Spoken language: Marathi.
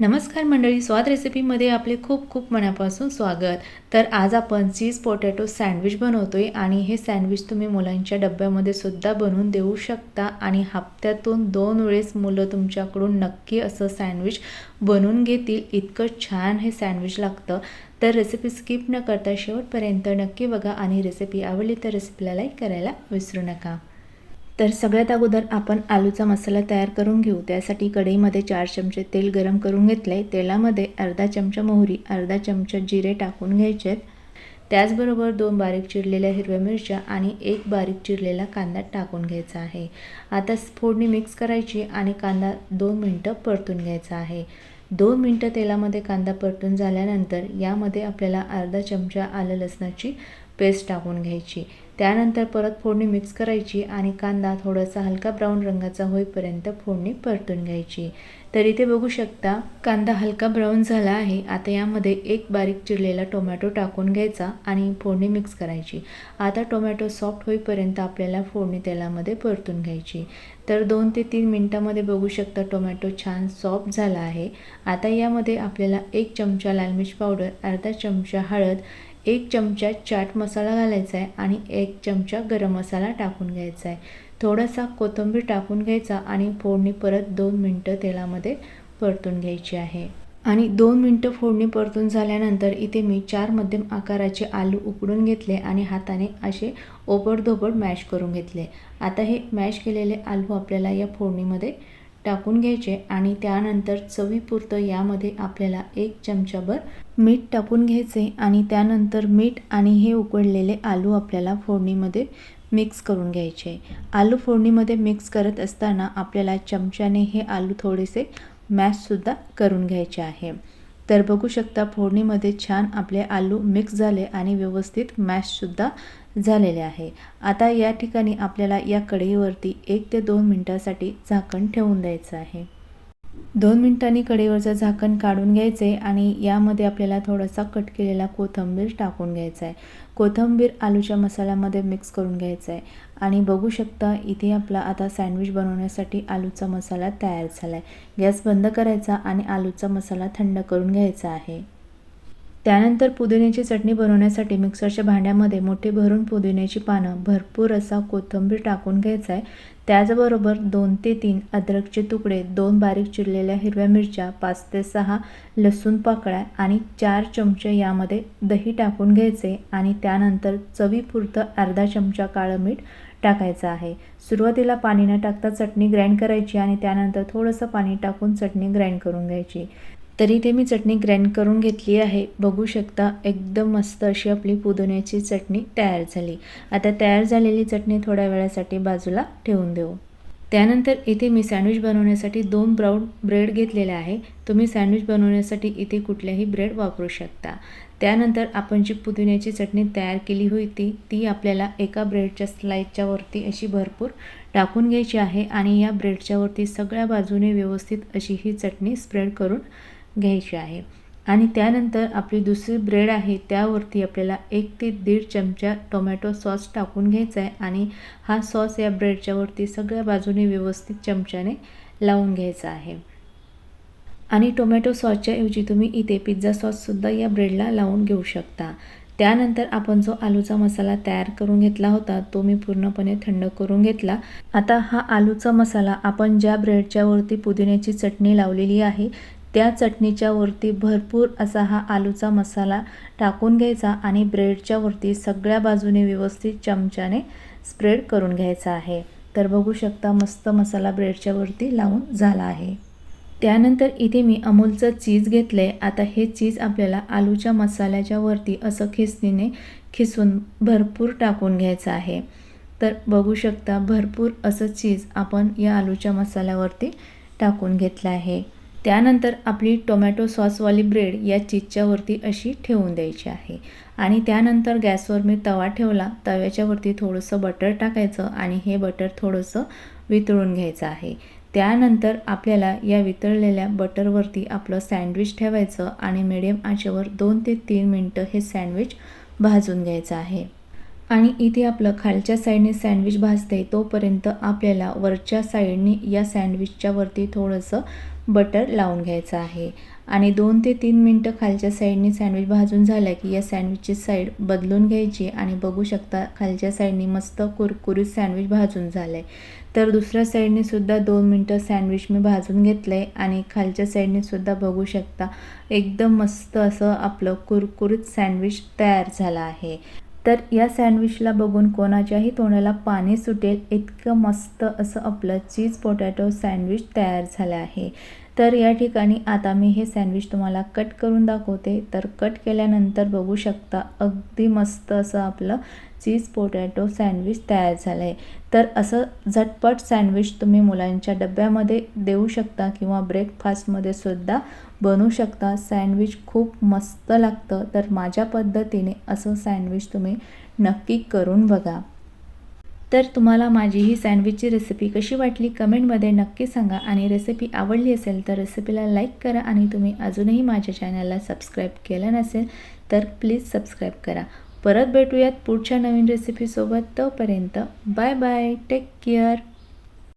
नमस्कार मंडळी स्वाद रेसिपीमध्ये आपले खूप खूप मनापासून स्वागत. तर आज आपण चीज पोटॅटो सँडविच बनवतो आहे आणि हे सँडविच तुम्ही मुलांच्या डब्यामध्ये सुद्धा बनवून देऊ शकता आणि हप्त्यातून दोन वेळेस मुलं तुमच्याकडून नक्की असं सँडविच बनवून घेतील. इतकं छान हे सँडविच लागतं. तर रेसिपी स्किप न करता शेवटपर्यंत नक्की बघा आणि रेसिपी आवडली तर रेसिपीला लाईक करायला विसरू नका. तर सगळ्यात अगोदर आपण आलूचा मसाला तयार करून घेऊ. त्यासाठी कढईमध्ये चार चमचे तेल गरम करून घेतलं. आहे तेलामध्ये अर्धा चमचा मोहरी अर्धा चमचा जिरे टाकून घ्यायचे आहेत. त्याचबरोबर दोन बारीक चिरलेल्या हिरव्या मिरच्या आणि एक बारीक चिरलेला कांदा टाकून घ्यायचा आहे. आता फोडणी मिक्स करायची आणि कांदा दोन मिनटं परतून घ्यायचा आहे. दोन मिनटं तेलामध्ये कांदा परतून झाल्यानंतर यामध्ये आपल्याला अर्धा चमचा आलं लसणाची पेस्ट टाकून घ्यायची. त्यानंतर परत फोडणी मिक्स करायची आणि कांदा थोडासा हलका ब्राऊन रंगाचा होईपर्यंत फोडणी परतून घ्यायची. तर इथे बघू शकता कांदा हलका ब्राऊन झाला आहे. आता यामध्ये एक बारीक चिरलेला टोमॅटो टाकून घ्यायचा आणि फोडणी मिक्स करायची. आता टोमॅटो सॉफ्ट होईपर्यंत आपल्याला फोडणी तेलामध्ये परतून घ्यायची. तर दोन ते तीन मिनटामध्ये बघू शकता टोमॅटो छान सॉफ्ट झाला आहे. आता यामध्ये आपल्याला एक चमचा लाल मिर्च पावडर अर्धा चमचा हळद एक चमचा चाट मसाला घालायचा आहे आणि एक चमचा गरम मसाला टाकून घ्यायचा आहे. थोडासा कोथिंबीर टाकून घ्यायचा आणि फोडणी परत दोन मिनटं तेलामध्ये परतून घ्यायची आहे. आणि दोन मिनटं फोडणी परतून झाल्यानंतर इथे मी चार मध्यम आकाराचे आलू उकडून घेतले आणि हाताने असे ओबडधोबड मॅश करून घेतले. आता हे मॅश केलेले आलू आपल्याला या फोडणीमध्ये टाकून घ्यायचे आणि त्यानंतर चवीपुरतं यामध्ये आपल्याला एक चमचाभर मीठ टाकून घ्यायचे आणि त्यानंतर मीठ आणि हे उकडलेले आलू आपल्याला फोडणीमध्ये मिक्स करून घ्यायचे. आलू फोडणीमध्ये मिक्स करत असताना आपल्याला चमच्याने हे आलू थोडेसे मॅशसुद्धा करून घ्यायचे आहे. तर बघू शकता फोडणीमध्ये छान आपले आलू मिक्स झाले आणि व्यवस्थित मॅशसुद्धा झालेले आहे. आता या ठिकाणी आपल्याला या कढईवरती एक ते दोन मिनटासाठी झाकण ठेवून द्यायचं आहे. दोन मिनटांनी कढईवरचं झाकण काढून घ्यायचे आणि यामध्ये आपल्याला थोडासा कट केलेला कोथिंबीर टाकून घ्यायचा आहे. कोथिंबीर आलूच्या मसाल्यामध्ये मिक्स करून घ्यायचा आहे. आणि बघू शकता इथे आपला आता सँडविच बनवण्यासाठी आलूचा मसाला तयार झाला आहे गॅस बंद करायचा आणि आलूचा मसाला थंड करून घ्यायचा आहे. त्यानंतर पुदिन्याची चटणी बनवण्यासाठी मिक्सरच्या भांड्यामध्ये मोठे भरून पुदिन्याची पानं भरपूर असा कोथिंबीर टाकून घ्यायचा आहे त्याचबरोबर दोन ते तीन अद्रकचे तुकडे दोन बारीक चिरलेल्या हिरव्या मिरच्या पाच ते सहा लसूण पाकळ्या आणि चार चमचे यामध्ये दही टाकून घ्यायचे आणि त्यानंतर चवीपुरतं अर्धा चमचा काळं मीठ टाकायचं आहे. सुरुवातीला पाणी न टाकता चटणी ग्राइंड करायची आणि त्यानंतर थोडंसं पाणी टाकून चटणी ग्राइंड करून घ्यायची. तरी ते मी चटणी ग्राइंड करून घेतली आहे. बघू शकता एकदम मस्त अशी आपली पुदिन्याची चटणी तयार झाली. आता तयार झालेली चटणी थोड्या वेळासाठी बाजूला ठेवून देऊ. त्यानंतर इथे मी सँडविच बनवण्यासाठी दोन ब्राऊन ब्रेड घेतलेले आहे. तुम्ही सँडविच बनवण्यासाठी इथे कुठल्याही ब्रेड वापरू शकता. त्यानंतर आपण जी पुदिन्याची चटणी तयार केली होती ती आपल्याला एका ब्रेडच्या स्लाईडच्या वरती अशी भरपूर टाकून घ्यायची आहे आणि या ब्रेडच्या वरती सगळ्या बाजूने व्यवस्थित अशी ही चटणी स्प्रेड करून घ्यायची आहे. आणि त्यानंतर आपली दुसरी ब्रेड आहे त्यावरती आपल्याला एक ते दीड चमचा टोमॅटो सॉस टाकून घ्यायचा आहे आणि हा सॉस या ब्रेडच्यावरती सगळ्या बाजूने व्यवस्थित चमच्याने लावून घ्यायचा आहे. आणि टोमॅटो सॉसच्या ऐवजी तुम्ही इथे पिझ्झा सॉससुद्धा या ब्रेडला लावून घेऊ शकता. त्यानंतर आपण जो आलूचा मसाला तयार करून घेतला होता तो मी पूर्णपणे थंड करून घेतला. आता हा आलूचा मसाला आपण ज्या ब्रेडच्या वरती पुदिन्याची चटणी लावलेली आहे त्या चटणीच्या वरती भरपूर असा हा आलूचा मसाला टाकून घ्यायचा आणि ब्रेडच्या वरती सगळ्या बाजूने व्यवस्थित चमच्याने स्प्रेड करून घ्यायचा आहे. तर बघू शकता मस्त मसाला ब्रेडच्या वरती लावून झाला आहे. त्यानंतर इथे मी अमूलचं चीज घेतलं आहे आता हे चीज आपल्याला आलूच्या मसाल्याच्या वरती असं खिसणीने खिसून भरपूर टाकून घ्यायचं आहे. तर बघू शकता भरपूर असं चीज आपण या आलूच्या मसाल्यावरती टाकून घेतलं आहे. त्यानंतर आपली टोमॅटो सॉसवाली ब्रेड या चीजच्यावरती अशी ठेवून द्यायची आहे. आणि त्यानंतर गॅसवर मी तवा ठेवला. तव्याच्यावरती थोडंसं बटर टाकायचं आणि हे बटर थोडंसं वितळून घ्यायचं आहे. त्यानंतर आपल्याला या वितळलेल्या बटरवरती आपलं सँडविच ठेवायचं आणि मिडियम आचेवर दोन ते तीन मिनटं हे सँडविच भाजून घ्यायचं आहे. आणि इथे आपलं खालच्या साईडने सँडविच भाजते तोपर्यंत आपल्याला वरच्या साईडने या सँडविचच्या वरती थोडंसं बटर लावून घ्यायचं आहे. आणि दोन ते तीन मिनटं खालच्या साईडने सँडविच भाजून झाल्या की या सँडविचची साईड बदलून घ्यायची आणि बघू शकता खालच्या साईडनी मस्त कुरकुरीत सँडविच भाजून झालं आहे तर दुसऱ्या साईडने सुद्धा दोन मिनटं सँडविच मी भाजून घेतलं आहे आणि खालच्या साईडने सुद्धा बघू शकता एकदम मस्त असं आपलं कुरकुरीत सँडविच तयार झालं आहे. तर या सँडविचला बघून कोणाच्याही तोंडाला पाणी सुटेल. इतकं मस्त असं आपलं चीज पोटॅटो सँडविच तयार झालं आहे. तर या ठिकाणी आता मी हे सँडविच तुम्हाला कट करून दाखवते. तर कट केल्यानंतर बघू शकता अगदी मस्त असं आपलं चीज पोटॅटो सँडविच तयार झालं आहे तर असं झटपट सँडविच तुम्ही मुलांच्या डब्यामध्ये देऊ शकता किंवा ब्रेकफास्टमध्ये सुद्धा बनवू शकता. सँडविच खूप मस्त लागतं. तर माझ्या पद्धतीने असं सँडविच तुम्ही नक्की करून बघा. तर तुम्हाला माझी ही सँडविचची रेसिपी कशी वाटली कमेंटमध्ये नक्की सांगा. आणि रेसिपी आवडली असेल तर रेसिपीला लाईक करा आणि तुम्ही अजूनही माझ्या चॅनलला सबस्क्राईब केलं नसेल तर प्लीज सबस्क्राईब करा. परत भेटूयात पुढच्या नवीन रेसिपीसोबत तोपर्यंत बाय बाय टेक केअर